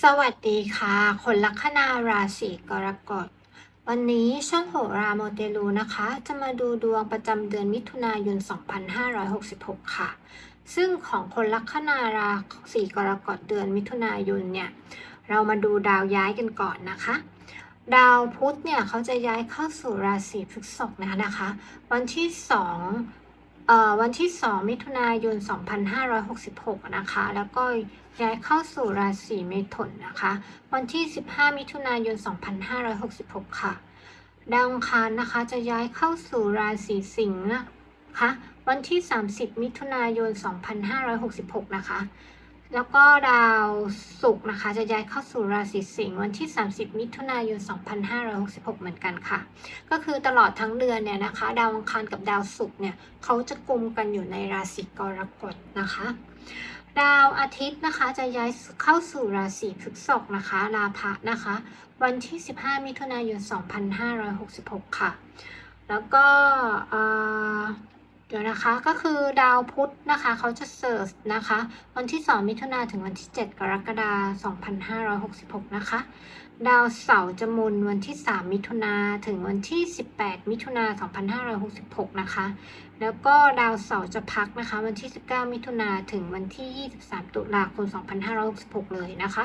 สวัสดีค่ะ คนลัคนาราศีกรกฎ วันนี้ช่องโหราโมเตลูนะคะ จะมาดูดวงประจำเดือนมิถุนายน 2566 ค่ะ ซึ่งของคนลัคนาราศีกรกฎเดือนมิถุนายนเนี่ย เรามาดูดาวย้ายกันก่อนนะคะ ดาวพุธเนี่ยเขาจะย้ายเข้าสู่ราศีพฤษภนะคะนะคะ วันที่2เอ่อ วันที่ 2 มิถุนายน 2566 นะคะ แล้วก็ย้ายเข้าสู่ราศีเมถุนนะคะ วันที่ 15 มิถุนายน 2566 ค่ะ ดาวอังคารนะคะจะย้ายเข้าสู่ราศีสิงห์นะคะ วันที่ 30 มิถุนายน 2566 นะคะ แล้วก็ดาวศุกร์นะคะ จะย้ายเข้าสู่ราศีสิงห์วันที่ 30 มิถุนายน 2566 เหมือนกันค่ะ ก็คือตลอดทั้งเดือนเนี่ยนะคะ ดาวอังคารกับดาวศุกร์เนี่ยเขาจะกลุ่มกันอยู่ในราศีกรกฎนะคะ ดาวอาทิตย์นะคะจะย้ายเข้าสู่ราศีพฤษภนะคะราพะนะคะ วันที่ 15 มิถุนายน 2566 ค่ะ แล้วก็ เดี๋ยวนะคะก็คือดาวพุธนะคะเขาจะเสิร์ชนะคะ วันที่ 2 มิถุนาถึงวันที่ 7 กรกฎาคม2566 นะคะ ดาวเสาร์จะมุนวันที่ 3 มิถุนาถึงวันที่ 18 มิถุนา2566 นะคะ แล้วก็ดาวเสาร์จะพักนะคะวันที่ 19 มิถุนาถึงวันที่ 23 ตุลาคม2566 เลยนะคะ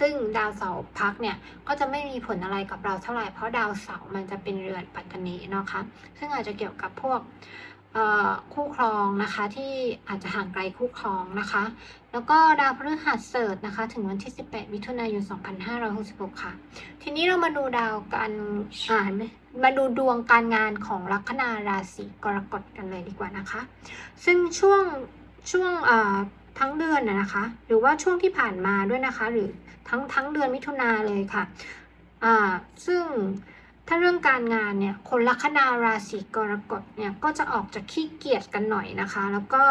ซึ่งดาวเสาร์พักเนี่ยก็จะไม่มีผลอะไรกับเราเท่าไหร่เพราะดาวเสาร์มันจะเป็นเรือนปัตตนีนะคะ ซึ่งอาจจะเกี่ยวกับพวก คู่ครองนะคะที่อาจจะห่างไกลคู่ครองนะคะ แล้วก็ดาวพฤหัสเสร์ชนะคะ ถึงวันที่ 18 มิถุนายน 2566 ค่ะ ทีนี้เรามาดูดาวการอ่านมาดูดวงการงานของลัคนาราศีกรกฎกันเลยดีกว่านะคะ ซึ่งช่วงช่วงทั้งเดือนนะนะคะ หรือว่าช่วงที่ผ่านมาด้วยนะคะ หรือทั้งทั้งเดือนมิถุนาเลยค่ะ อ่าซึ่ง ถ้าเรื่องการงานเนี่ยคนลัคนาราศีกรกฎเนี่ยก็จะออกจะขี้เกียจกันหน่อยนะคะ แล้วก็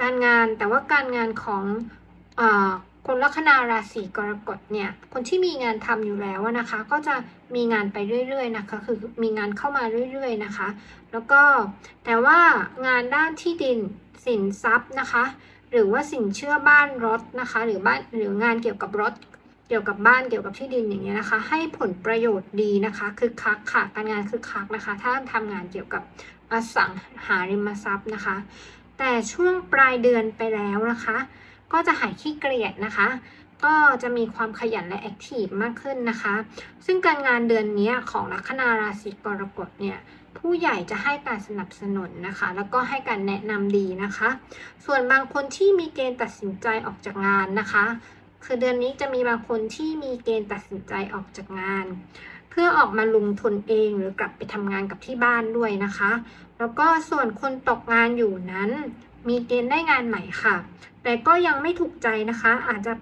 การงานแต่ว่าการงานของอ่าคนลัคนาราศีกรกฎเนี่ยคนที่มีงานทำอยู่แล้วนะคะ ก็จะมีงานไปเรื่อยๆนะคะคือมีงานเข้ามาเรื่อยๆนะคะ แล้วก็แต่ว่างานด้านที่ดินสินทรัพย์นะคะ หรือว่าสินเชื่อบ้านรถนะคะ หรือบ้านหรืองานเกี่ยวกับรถ เกี่ยวกับบ้านเกี่ยวกับที่ดินอย่างเงี้ยนะคะ ให้ผลประโยชน์ดีนะคะคือคักค่ะการงานคือคักนะคะ ถ้าทำงานเกี่ยวกับอสังหาริมทรัพย์นะคะ แต่ช่วงปลายเดือนไปแล้วนะคะ ก็จะหายขี้เกียจนะคะ ก็จะมีความขยันและแอคทีฟมากขึ้นนะคะ ซึ่งการงานเดือนนี้ของลัคนาราศีกรกฎเนี่ยผู้ใหญ่จะให้การสนับสนุนนะคะ แล้วก็ให้การแนะนำดีนะคะ ส่วนบางคนที่มีเกณฑ์ตัดสินใจออกจากงานนะคะ คือเดือนนี้จะมีบางคนที่มีเกณฑ์ตัดสินใจออกจากงาน เพื่อออกมาลงทุนเองหรือกลับไปทำงานกับที่บ้านด้วยนะคะ แล้วก็ส่วนคนตกงานอยู่นั้น มีเกณฑ์ได้งานใหม่ค่ะ แต่ก็ยังไม่ถูกใจนะคะ อาจจะ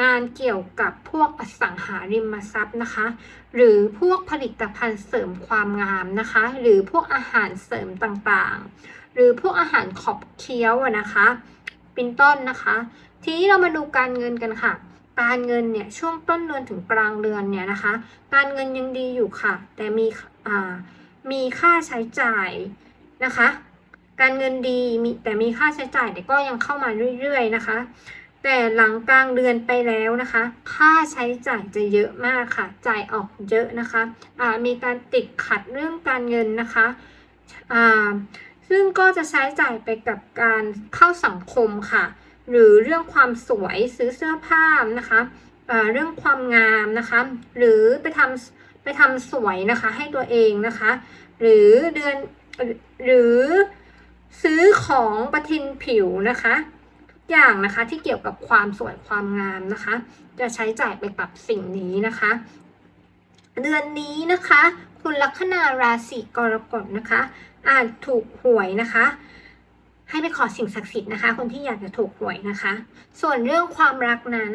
งานเกี่ยวกับพวกอสังหาริมทรัพย์นะคะ หรือพวกผลิตภัณฑ์เสริมความงามนะคะ หรือพวกอาหารเสริมต่างๆ หรือพวกอาหารขอบเคี้ยวนะคะ เป็นต้นนะคะ ทีนี้เรามาดูการเงินกันค่ะ การเงินเนี่ยช่วงต้นเดือนถึงกลางเดือนเนี่ยนะคะ การเงินยังดีอยู่ค่ะ แต่มีอ่ามีค่าใช้จ่ายนะคะ การเงินดีมีแต่มีค่าใช้จ่ายแต่ก็ยังเข้ามาเรื่อยๆนะคะ แต่หลังกลางเดือนไปแล้วนะคะ ค่าใช้จ่ายจะเยอะมากค่ะ จ่ายออกเยอะนะคะอ่ามีการติดขัดเรื่องการเงินนะคะอ่าซึ่งก็จะใช้จ่ายไปกับการเข้าสังคมค่ะ หรือเรื่องความสวยซื้อเสื้อผ้านะคะเรื่องความงามนะคะ หรือไปทำไปทำสวยนะคะให้ตัวเองนะคะ หรือเดือนหรือซื้อของประทินผิวนะคะทุกอย่างนะคะที่เกี่ยวกับความสวยความงามนะคะ จะใช้จ่ายไปกับสิ่งนี้นะคะ เดือนนี้นะคะ คุณลัคนาราศีกรกฎนะคะ อาจถูกหวยนะคะ ให้ไปขอสิ่งศักดิ์สิทธิ์นะคะ คนที่อยากจะถูกหวยนะคะ ส่วนเรื่องความรักนั้น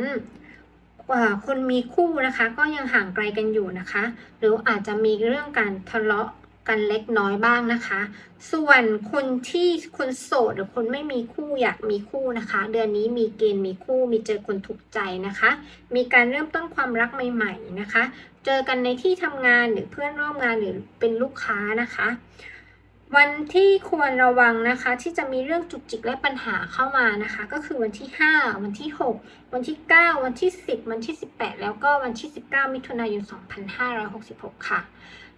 คนมีคู่นะคะก็ยังห่างไกลกันอยู่นะคะ หรืออาจจะมีเรื่องการทะเลาะกันเล็กน้อยบ้างนะคะ ส่วนคนที่คนโสดหรือคนไม่มีคู่อยากมีคู่นะคะ เดือนนี้มีเกณฑ์มีคู่มีเจอคนถูกใจนะคะ มีการเริ่มต้นความรักใหม่ ๆนะคะ เจอกันในที่ทำงานหรือเพื่อนร่วมงานหรือเป็นลูกค้านะคะ วันที่ควรระวังนะคะ ที่จะมีเรื่องจุกจิกและปัญหาเข้ามานะคะ ก็คือวันที่ 5 วันที่ 6 วันที่ 9 วันที่ 10 วันที่ 18 แล้วก็วันที่ 19 มิถุนายน 2566 ค่ะ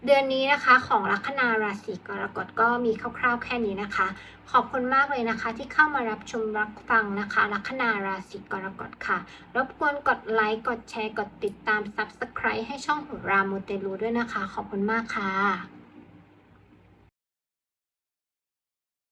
เดือนนี้นะคะของลัคนาราศีกรกฎก็มีคร่าวๆแค่นี้นะคะ ขอบคุณมากเลยนะคะ ที่เข้ามารับชมรับฟังนะคะ ลัคนาราศีกรกฎค่ะ รบกวนกดไลค์กดแชร์กดติดตาม Subscribe ให้ช่องของรามูเตลูด้วยนะคะ ขอบคุณมากค่ะ